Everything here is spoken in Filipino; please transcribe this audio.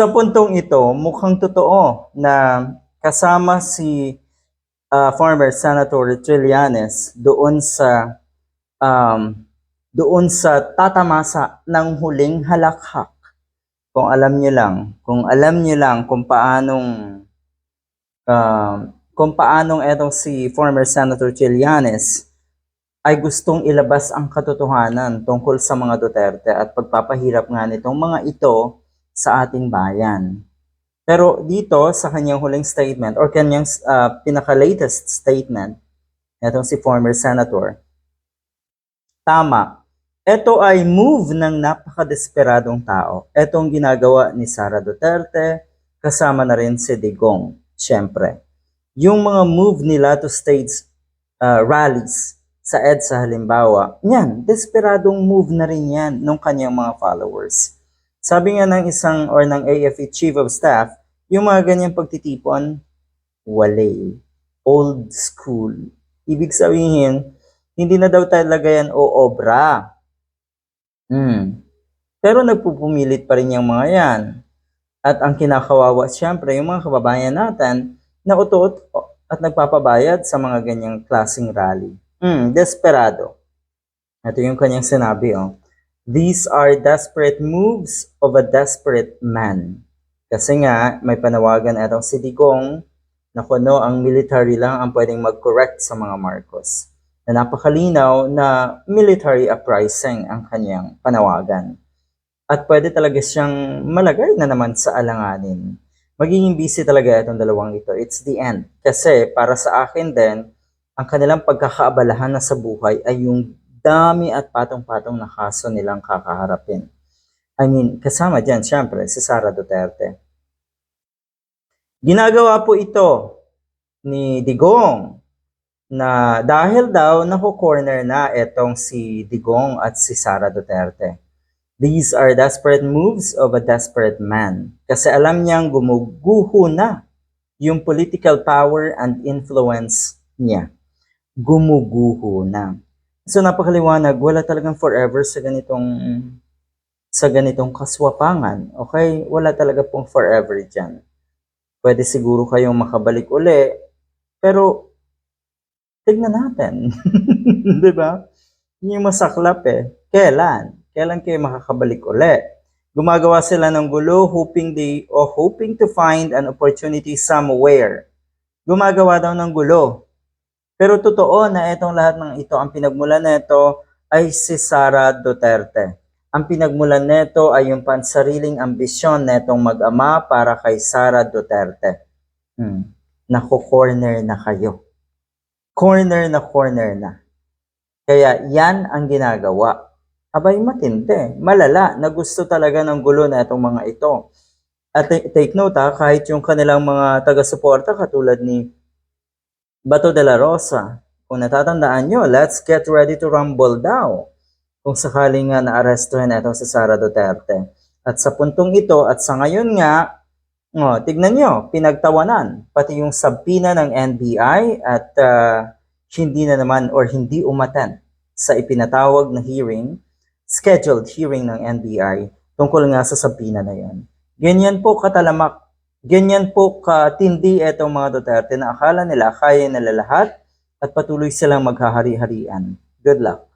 Sa puntong ito, mukhang totoo na kasama si ah, former Senator Trillanes doon sa um, doon sa tatamasa ng huling halakhak. Kung alam niyo lang, kung alam niyo lang kung paanong um, kung paanong etong si former Senator Trillanes ay gustong ilabas ang katotohanan tungkol sa mga Duterte at pagpapahirap nga nitong mga ito sa ating bayan. Pero dito sa kanyang huling statement or kanyang uh, pinaka-latest statement, itong si former senator, tama, ito ay move ng napakadesperadong tao. Ito ang ginagawa ni Sara Duterte, kasama na rin si Digong, syempre. Yung mga move nila to stage uh, rallies sa EDSA halimbawa, yan, desperadong move na rin yan ng kanyang mga followers. Sabi nga ng isang or ng AFE Chief of Staff, yung mga ganyang pagtitipon, wale, old school. Ibig sabihin, hindi na daw talaga yan o obra. Hmm. Pero nagpupumilit pa rin yung mga yan. At ang kinakawawa siyempre, yung mga kababayan natin na utot at nagpapabayad sa mga ganyang klaseng rally. Hmm, desperado. Ito yung kanyang sinabi, oh. These are desperate moves of a desperate man. Kasi nga, may panawagan atong si Digong na kuno ang military lang ang pwedeng mag-correct sa mga Marcos. Na napakalinaw na military uprising ang kanyang panawagan. At pwede talaga siyang malagay na naman sa alanganin. Magiging busy talaga itong dalawang ito. It's the end. Kasi para sa akin din, ang kanilang pagkakaabalahan na sa buhay ay yung dami at patong-patong na kaso nilang kakaharapin. I mean, kasama dyan, syempre, si Sara Duterte. Ginagawa po ito ni Digong na dahil daw nako-corner na etong si Digong at si Sara Duterte. These are desperate moves of a desperate man. Kasi alam niyang gumuguho na yung political power and influence niya. Gumuguho na. So napakaliwanag, wala talagang forever sa ganitong sa ganitong kaswapangan. Okay? Wala talaga pong forever dyan. Pwede siguro kayong makabalik uli, pero tignan natin. 'Di ba? Yun yung masaklap eh. Kailan? Kailan kayo makakabalik uli? Gumagawa sila ng gulo hoping they or hoping to find an opportunity somewhere. Gumagawa daw ng gulo. Pero totoo na itong lahat ng ito, ang pinagmulan nito ay si Sara Duterte. Ang pinagmulan nito ay yung pansariling ambisyon netong mag-ama para kay Sara Duterte. Hmm. Nako-corner na kayo. Corner na corner na. Kaya yan ang ginagawa. Abay matindi, malala, na gusto talaga ng gulo na itong mga ito. At take note ha, kahit yung kanilang mga taga-suporta katulad ni Bato de la Rosa, kung natatandaan nyo, let's get ready to rumble daw kung sakaling nga naarestuhin ito si Sara Duterte. At sa puntong ito at sa ngayon nga, oh, tignan nyo, pinagtawanan pati yung sabpina ng NBI at uh, hindi na naman or hindi umaten sa ipinatawag na hearing, scheduled hearing ng NBI tungkol nga sa sabpina na yan. Ganyan po katalamak, ganyan po katindi itong mga Duterte na akala nila kaya nila lahat at patuloy silang maghahari-harian. Good luck.